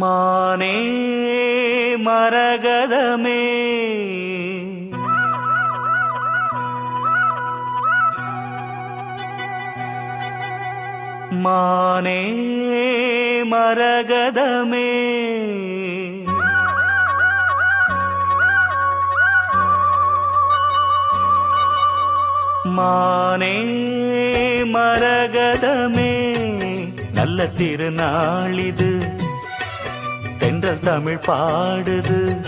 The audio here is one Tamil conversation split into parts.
மானே மரகதமே. மானே மரகதமே. மானே மரகதமே. நல்ல திருநாளிது. தென்றல் தமிழ் பாடுது.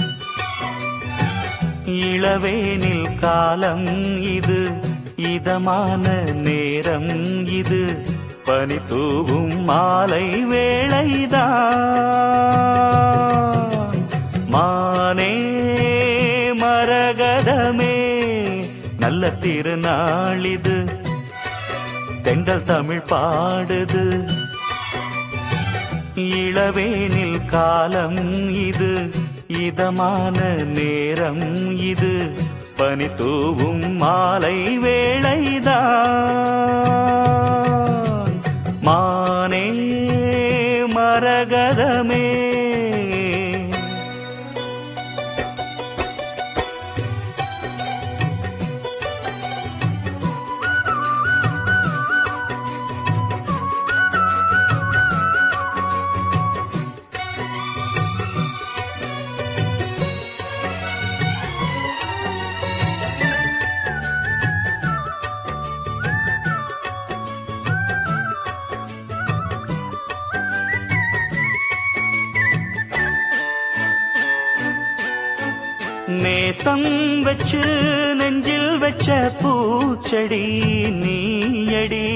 இளவேனில் காலம் இது இதமான நேரம் இது. பனி தூவும் மாலை வேளைதான் மானே மரகதமே நல்ல திருநாள் இது. தென்றல் தமிழ் பாடுது. இளவேனில் காலம் இது இதமான நேரம் இது. பனி தூவும் மாலை வேளைதான். மானே மரகதமே. நேசம் வச்சு நெஞ்சில் வச்ச பூச்செடி நீயடி.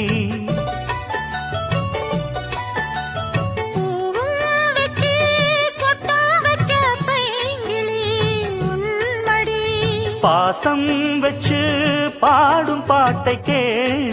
பாசம் வச்சு பாடும் பாட்டை கேள்.